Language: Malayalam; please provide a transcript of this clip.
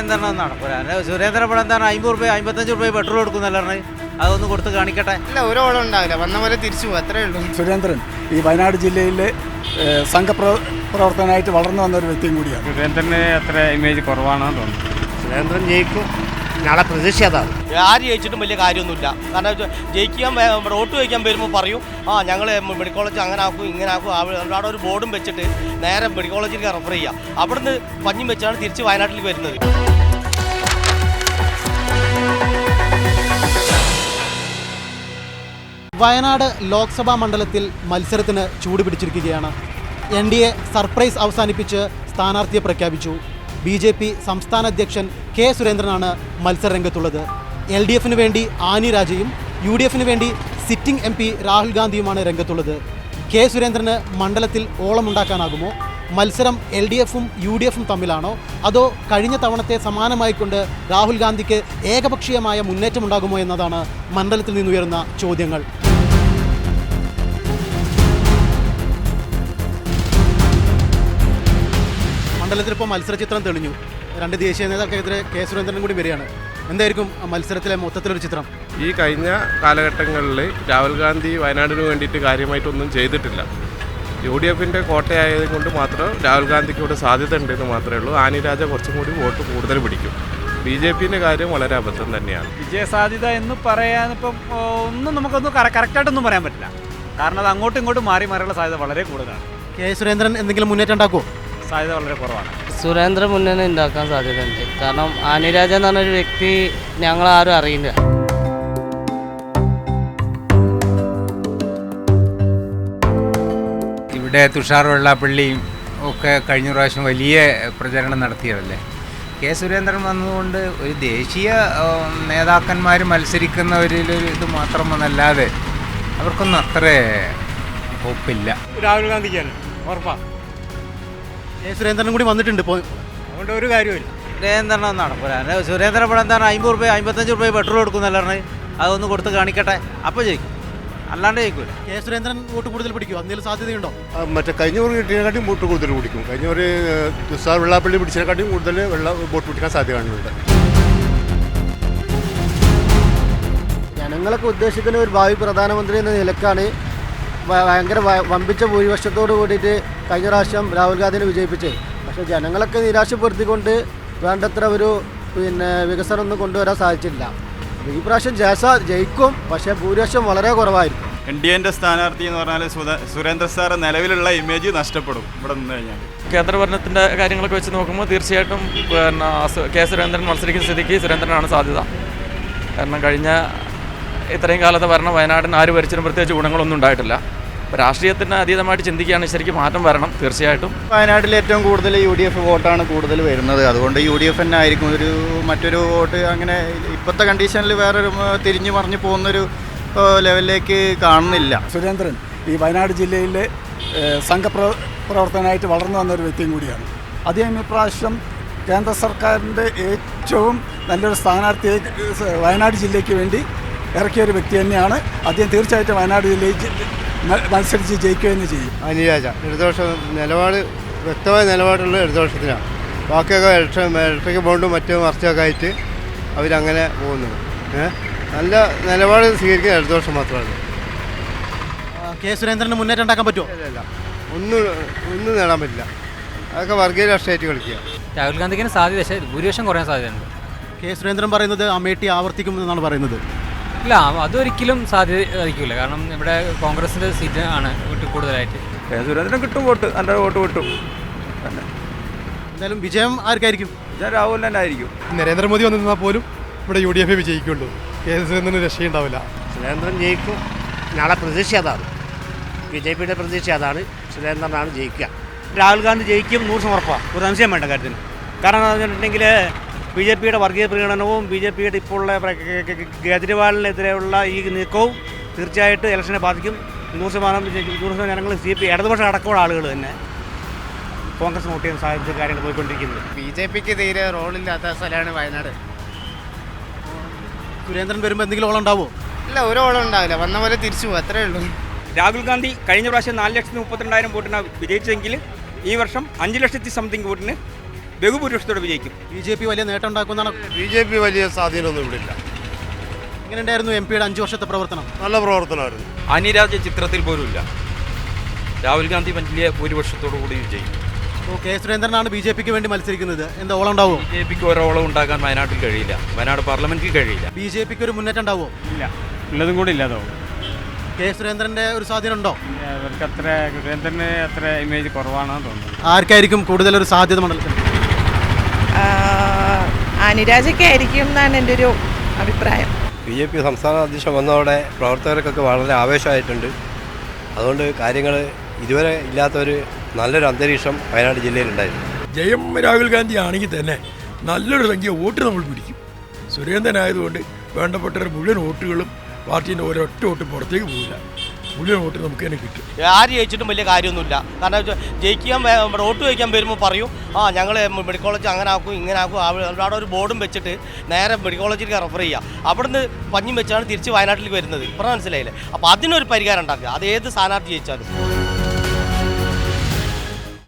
സുരേന്ദ്രൻ നടക്കൂല അല്ല സുരേന്ദ്രൻ ഇവിടെ എന്താണ് അമ്പത് രൂപ അമ്പത്തഞ്ച് രൂപ പെട്രോൾ കൊടുക്കുന്നല്ലേ അതൊന്നും കൊടുത്ത് കാണിക്കട്ടെ. അല്ല ഒരു ഓളം ഉണ്ടാവില്ല. വന്ന പോലെ തിരിച്ചു പോകും അത്രേ ഉള്ളൂ. സുരേന്ദ്രൻ ഈ വയനാട് ജില്ലയിലെ സംഘപ്ര പ്രവർത്തനമായിട്ട് വളർന്നു വന്ന ഒരു വ്യക്തിയും കൂടിയാണ്. സുരേന്ദ്രന് അത്ര ഇമേജ് കുറവാണെന്ന് തോന്നുന്നു. സുരേന്ദ്രൻ ജയിക്കും. ഞങ്ങളെ പ്രതീക്ഷ അതാണ്. ആര് ജയിച്ചിട്ടും വലിയ കാര്യമൊന്നുമില്ല. കാരണം ജയിക്കാൻ വോട്ട് ചോദിക്കാൻ വരുമ്പോൾ പറയും ആ ഞങ്ങൾ മെഡിക്കൽ കോളേജ് അങ്ങനെ ആക്കും ഇങ്ങനെ ആക്കും അവിടെ അവിടെ ഒരു ബോർഡും വെച്ചിട്ട് നേരെ മെഡിക്കൽ കോളേജിലേക്ക് റെഫർ ചെയ്യുക അവിടുന്ന് പഞ്ഞും വെച്ചാണ് തിരിച്ച് വയനാട്ടിലേക്ക് വരുന്നത്. വയനാട് ലോക്സഭാ മണ്ഡലത്തിൽ മത്സരത്തിന് ചൂടുപിടിച്ചിരിക്കുകയാണ് എൻ ഡി എ സർപ്രൈസ് അവസാനിപ്പിച്ച് സ്ഥാനാർത്ഥിയെ പ്രഖ്യാപിച്ചു. ബി ജെ പി സംസ്ഥാന അധ്യക്ഷൻ കെ സുരേന്ദ്രനാണ് മത്സരരംഗത്തുള്ളത്. എൽ ഡി എഫിന് വേണ്ടി ആനി രാജയും യു ഡി എഫിന് വേണ്ടി സിറ്റിംഗ് എം പി രാഹുൽ ഗാന്ധിയുമാണ് രംഗത്തുള്ളത്. കെ സുരേന്ദ്രന് മണ്ഡലത്തിൽ ഓളമുണ്ടാക്കാനാകുമോ? മത്സരം എൽ ഡി എഫും യു ഡി എഫും തമ്മിലാണോ? അതോ കഴിഞ്ഞ തവണത്തെ സമാനമായിക്കൊണ്ട് രാഹുൽ ഗാന്ധിക്ക് ഏകപക്ഷീയമായ മുന്നേറ്റമുണ്ടാകുമോ എന്നതാണ് മണ്ഡലത്തിൽ നിന്നുയരുന്ന ചോദ്യങ്ങൾ. മണ്ഡലത്തിൽ ഇപ്പോൾ മത്സരചിത്രം തെളിഞ്ഞു. രണ്ട് ദേശീയ നേതാക്കൾക്കെതിരെ കെ സുരേന്ദ്രനും കൂടി വരികയാണ്. എന്തായിരിക്കും ആ മത്സരത്തിലെ മൊത്തത്തിലൊരു ചിത്രം? ഈ കഴിഞ്ഞ കാലഘട്ടങ്ങളിൽ രാഹുൽ ഗാന്ധി വയനാടിന് വേണ്ടിയിട്ട് കാര്യമായിട്ടൊന്നും ചെയ്തിട്ടില്ല. യു ഡി എഫിന്റെ കോട്ടയായത് കൊണ്ട് മാത്രം രാഹുൽ ഗാന്ധിക്ക് ഇവിടെ സാധ്യത ഉണ്ടെന്ന് മാത്രമേ ഉള്ളൂ. ആനി രാജ കുറച്ചും കൂടി വോട്ട് കൂടുതൽ പിടിക്കും. ബി ജെ പിന്റെ കാര്യം വളരെ അബദ്ധം തന്നെയാണ്. വിജയ സാധ്യത എന്ന് പറയാൻ ഇപ്പം ഓ, ഒന്നും നമുക്കൊന്നും കറക്റ്റായിട്ടൊന്നും പറയാൻ പറ്റില്ല. കാരണം അത് അങ്ങോട്ടും ഇങ്ങോട്ടും മാറി മാറിയുള്ള സാധ്യത വളരെ കൂടുതലാണ്. കെ സുരേന്ദ്രൻ എന്തെങ്കിലും മുന്നേറ്റം ഉണ്ടാക്കുമോ സാധ്യത വളരെ കുറവാണ്. സുരേന്ദ്ര മുന്നണി ഉണ്ടാക്കാൻ സാധ്യതയുണ്ട്. കാരണം ആനിരാജ എന്ന് പറഞ്ഞൊരു വ്യക്തി ഞങ്ങൾ ആരും അറിയില്ല. ഇവിടെ തുഷാർ വെള്ളാപ്പള്ളിയും ഒക്കെ കഴിഞ്ഞ പ്രാവശ്യം വലിയ പ്രചരണം നടത്തിയതല്ലേ? കെ സുരേന്ദ്രൻ വന്നതുകൊണ്ട് ഒരു ദേശീയ നേതാക്കന്മാർ മത്സരിക്കുന്നവരിൽ ഒരു ഇത് മാത്രം വന്നല്ലാതെ അവർക്കൊന്നും അത്ര ഹോപ്പില്ല. രാഹുൽ ഗാന്ധിക്കാണ്. ഉറപ്പാണ് സുരേന്ദ്രനും കൂടി വന്നിട്ടുണ്ട് ഇപ്പോൾ അതുകൊണ്ട് ഒരു കാര്യമില്ല സുരേന്ദ്രൻ നടക്കൂല അല്ല സുരേന്ദ്രൻ ഇവിടെ എന്താണ് അമ്പത് റുപ്യ അമ്പത്തഞ്ച് റുപ്യ പെട്രോൾ കൊടുക്കുന്നല്ല പറഞ്ഞ് അതൊന്ന് കൊടുത്ത് കാണിക്കട്ടെ. അപ്പോൾ ജയിക്കും. അല്ലാണ്ട് ജയിക്കൂല. കെ സുരേന്ദ്രൻ വോട്ട് കൂടുതൽ പിടിക്കും എന്തെങ്കിലും സാധ്യതയുണ്ടോ? മറ്റേ കഴിഞ്ഞ ഒരു കിട്ടിയതിനെക്കാട്ടിയും വോട്ട് കൂടുതൽ പിടിക്കും. കഴിഞ്ഞ ഒരു തുഷാർ വെള്ളാപ്പള്ളി പിടിച്ചതിനെക്കാട്ടിയും കൂടുതൽ വെള്ള വോട്ട് പിടിക്കാൻ സാധ്യത കാണുന്നുണ്ട്. ജനങ്ങളൊക്കെ ഉദ്ദേശിക്കുന്ന ഒരു ഭാവി പ്രധാനമന്ത്രി എന്ന നിലക്കാണ് ഭയങ്കര വമ്പിച്ച ഭൂരിപക്ഷത്തോട് കൂടിയിട്ട് കഴിഞ്ഞ പ്രാവശ്യം രാഹുൽ ഗാന്ധിനെ വിജയിപ്പിച്ചേ. പക്ഷേ ജനങ്ങളൊക്കെ നിരാശപ്പെടുത്തിക്കൊണ്ട് വേണ്ടത്ര ഒരു പിന്നെ വികസനം ഒന്നും കൊണ്ടുവരാൻ സാധിച്ചില്ല ഈ പ്രാവശ്യം ജയസ ജയിക്കും പക്ഷേ ഭൂരിപക്ഷം വളരെ കുറവായിരുന്നു എൻ ഡി എന്റെ സ്ഥാനാർത്ഥി എന്ന് പറഞ്ഞാൽ സുരേന്ദ്ര സാർ നിലവിലുള്ള ഇമേജ് നഷ്ടപ്പെടും ഇവിടെ നിന്ന് കഴിഞ്ഞാൽ കേന്ദ്രഭരണത്തിന്റെ കാര്യങ്ങളൊക്കെ വെച്ച് നോക്കുമ്പോൾ തീർച്ചയായിട്ടും പിന്നെ കെ സുരേന്ദ്രൻ മത്സരിക്കുന്ന സ്ഥിതിക്ക് സുരേന്ദ്രനാണ് സാധ്യത. കാരണം കഴിഞ്ഞ ഇത്രയും കാലത്തെ ഭരണം വയനാടിന് ആര് ഭരിച്ചിട്ടും പ്രത്യേകിച്ച് ഗുണങ്ങളൊന്നും ഉണ്ടായിട്ടില്ല. അപ്പോൾ രാഷ്ട്രീയത്തിന് അതീതമായിട്ട് ചിന്തിക്കുകയാണെങ്കിൽ ശരിക്കും മാറ്റം വരണം തീർച്ചയായിട്ടും. വയനാട്ടിൽ ഏറ്റവും കൂടുതൽ യു ഡി എഫ് വോട്ടാണ് കൂടുതൽ വരുന്നത്. അതുകൊണ്ട് യു ഡി എഫ് തന്നെ ആയിരിക്കും ഒരു മറ്റൊരു വോട്ട് അങ്ങനെ ഇപ്പോഴത്തെ കണ്ടീഷനിൽ വേറൊരു തിരിഞ്ഞു മറിഞ്ഞു പോകുന്നൊരു ലെവലിലേക്ക് കാണുന്നില്ല. സുരേന്ദ്രൻ ഈ വയനാട് ജില്ലയിലെ സംഘപ്ര പ്രവർത്തനമായിട്ട് വളർന്നു വന്ന ഒരു വ്യക്തിയും കൂടിയാണ്. അദ്ദേഹം ഇപ്രാവശ്യം കേന്ദ്ര സർക്കാരിന്റെ ഏറ്റവും നല്ലൊരു സ്ഥാനാർത്ഥിയെ വയനാട് ജില്ലയ്ക്ക് വേണ്ടി ഇറക്കിയ ഒരു വ്യക്തി തന്നെയാണ്. അദ്ദേഹം തീർച്ചയായിട്ടും വയനാട് ജില്ലയിൽ മത്സരിച്ച് ജയിക്കുക തന്നെ ചെയ്യും. അനിരാജ ഇടതുപക്ഷ നിലപാട് വ്യക്തമായ നിലപാടുള്ള ഇടതുപക്ഷത്തിനാണ്. ബാക്കിയൊക്കെ ഇലക്ഷൻ ഇലക്ട്രിക് ബോണ്ടും മറ്റും മറിച്ചൊക്കെ ആയിട്ട് അവരങ്ങനെ പോകുന്നത്. ഏഹ് നല്ല നിലപാട് സ്വീകരിക്കുന്ന ഇടതുപക്ഷം മാത്രമാണ്. കെ സുരേന്ദ്രന് മുന്നേറ്റം ഉണ്ടാക്കാൻ പറ്റുമോ? അല്ല ഒന്നും ഒന്നും നേടാൻ പറ്റില്ല. അതൊക്കെ വർഗീയ രാഷ്ട്രീയമായിട്ട് കളിക്കുക. രാഹുൽ ഗാന്ധിക്ക് സാധ്യത പക്ഷേ ഭൂരിപക്ഷം കുറയാൻ സാധ്യതയുണ്ട്. കെ സുരേന്ദ്രൻ പറയുന്നത് അമേട്ടി ആവർത്തിക്കുമെന്നാണ് പറയുന്നത്. ഇല്ല അതൊരിക്കലും സാധ്യതയായിരിക്കില്ല. കാരണം ഇവിടെ കോൺഗ്രസിന്റെ സീറ്റ് ആണ് കൂടുതലായിട്ട്. സുരേന്ദ്രൻ കിട്ടും വോട്ട് നല്ല വോട്ട് കിട്ടും. എന്തായാലും വിജയം ആർക്കായിരിക്കും? ഞാൻ രാഹുൽ തന്നെ ആയിരിക്കും. നരേന്ദ്രമോദി വന്നു നിന്നാൽ പോലും ഇവിടെ യു ഡി എഫ് വിജയിക്കുള്ളൂ. കെ എസ് നിന്ന് രക്ഷയുണ്ടാവില്ല. സുരേന്ദ്രൻ ജയിക്കും. നാളെ പ്രതീക്ഷ അതാണ്. ബി ജെ പിയുടെ പ്രതീക്ഷ അതാണ്. സുരേന്ദ്രനാണ് ജയിക്കുക. രാഹുൽ ഗാന്ധി ജയിക്കും നൂറ് സമർപ്പാണ് ഒരു സംശയം വേണ്ട കാര്യത്തിന്. കാരണം എന്ന് വെച്ചിട്ടുണ്ടെങ്കിൽ ബി ജെ പിയുടെ വർഗീയ പ്രകടനവും ബി ജെ പിയുടെ ഇപ്പോഴുള്ള കേജ്രിവാളിനെതിരെയുള്ള ഈ നീക്കവും തീർച്ചയായിട്ടും ഇലക്ഷനെ ബാധിക്കും. നൂറ് ശതമാനം. നൂറ് ശതമാനം ജനങ്ങൾ സി പി ഇടതുപക്ഷം അടക്കമുള്ള ആളുകൾ തന്നെ കോൺഗ്രസ് വോട്ട് ചെയ്യാൻ സാഹചര്യ കാര്യങ്ങൾ പോയിക്കൊണ്ടിരിക്കുന്നത്. ബി ജെ പിക്ക് തീരെ റോളില്ലാത്ത സ്ഥലമാണ് വയനാട്. സുരേന്ദ്രൻ വരുമ്പോൾ എന്തെങ്കിലും ഓളം ഉണ്ടാവുമോ ഇല്ല ഒരു ഓളം ഉണ്ടാവില്ല. വന്ന പോലെ തിരിച്ചു പോകും അത്രേ ഉള്ളൂ. രാഹുൽ ഗാന്ധി കഴിഞ്ഞ പ്രാവശ്യം നാല് ലക്ഷത്തി മുപ്പത്തിരണ്ടായിരം വോട്ടിനാണ് വിജയിച്ചെങ്കിൽ ഈ വർഷം അഞ്ച് ലക്ഷത്തി സംതിങ് വോട്ടിന് ബഹുഭൂരിപക്ഷത്തോടെ വിജയിക്കും. ബി ജെ പി വലിയ നേട്ടം ഉണ്ടാക്കുന്നതാണ് ബി ജെ പി വലിയ സ്വാധീനമൊന്നും ഇവിടെ ഇല്ല എങ്ങനെയുണ്ടായിരുന്നു എം പിയുടെ അഞ്ച് വർഷത്തെ പ്രവർത്തനം? നല്ല പ്രവർത്തനമായിരുന്നു. അനിരാജ ചിത്രത്തിൽ പോലും ഇല്ല രാഹുൽ ഗാന്ധി വലിയ ഭൂരിപക്ഷത്തോടു കൂടി വിജയിക്കും. അപ്പോൾ കെ സുരേന്ദ്രനാണ് ബി ജെ പിക്ക് വേണ്ടി മത്സരിക്കുന്നത്. എന്താ ഓളം ഉണ്ടാവും? ബി ജെ പിക്ക് ഒരോളം ഉണ്ടാക്കാൻ വയനാട്ടിൽ കഴിയില്ല. വയനാട് പാർലമെന്റിൽ കഴിയില്ല. ബി ജെ പിക്ക് ഒരു മുന്നേറ്റം ഉണ്ടാവുമോ ഇല്ല. ഉള്ളതും കൂടി ഇല്ലാതാവും. കെ സുരേന്ദ്രന്റെ ഒരു സ്വാധീനം ഉണ്ടോ? അവർക്ക് അത്ര സുരേന്ദ്രന് അത്ര ഇമേജ് കുറവാണെന്ന് തോന്നുന്നു ആർക്കായിരിക്കും കൂടുതൽ ഒരു സാധ്യത മണ്ഡലത്തിൽ അനിരാജയ്ക്കായിരിക്കും എന്നാണ് എന്റെ ഒരു അഭിപ്രായം. ബി ജെ പി സംസ്ഥാന അധ്യക്ഷൻ വന്നതോടെ പ്രവർത്തകർക്കൊക്കെ വളരെ ആവേശമായിട്ടുണ്ട്. അതുകൊണ്ട് കാര്യങ്ങൾ ഇതുവരെ ഇല്ലാത്തൊരു നല്ലൊരു അന്തരീക്ഷം വയനാട് ജില്ലയിലുണ്ടായിരുന്നു. ജയം രാഹുൽ ഗാന്ധി ആണെങ്കിൽ തന്നെ നല്ലൊരു സംഖ്യ വോട്ട് നമ്മൾ പിടിക്കും. സുരേന്ദ്രനായതുകൊണ്ട് വേണ്ടപ്പെട്ട മുഴുവൻ വോട്ടുകളും പാർട്ടീന്റെ ഒരൊറ്റ വോട്ട് പുറത്തേക്ക് പോകില്ല വോട്ട് നമുക്ക് തന്നെ കിട്ടും. ആര് ജയിച്ചിട്ടും വലിയ കാര്യമൊന്നുമില്ല. കാരണം ജയിക്കാൻ വോട്ട് ചോദിക്കാൻ വരുമ്പോൾ പറയും ആ ഞങ്ങൾ മെഡിക്കൽ കോളേജ് അങ്ങനെ ആക്കും ഇങ്ങനെ ആക്കും അവിടെ ഒരു ബോർഡും വെച്ചിട്ട് നേരെ മെഡിക്കൽ കോളേജിലേക്ക് റെഫർ ചെയ്യുക അവിടുന്ന് പഞ്ഞും വെച്ചാണ് തിരിച്ച് വയനാട്ടിലേക്ക് വരുന്നത്. ഇപ്പം മനസ്സിലായില്ലേ? അപ്പോൾ അതിനൊരു പരിഹാരം ഉണ്ടാക്കുക. അത് ഏത് സ്ഥാനാർത്ഥി ജയിച്ചാലും.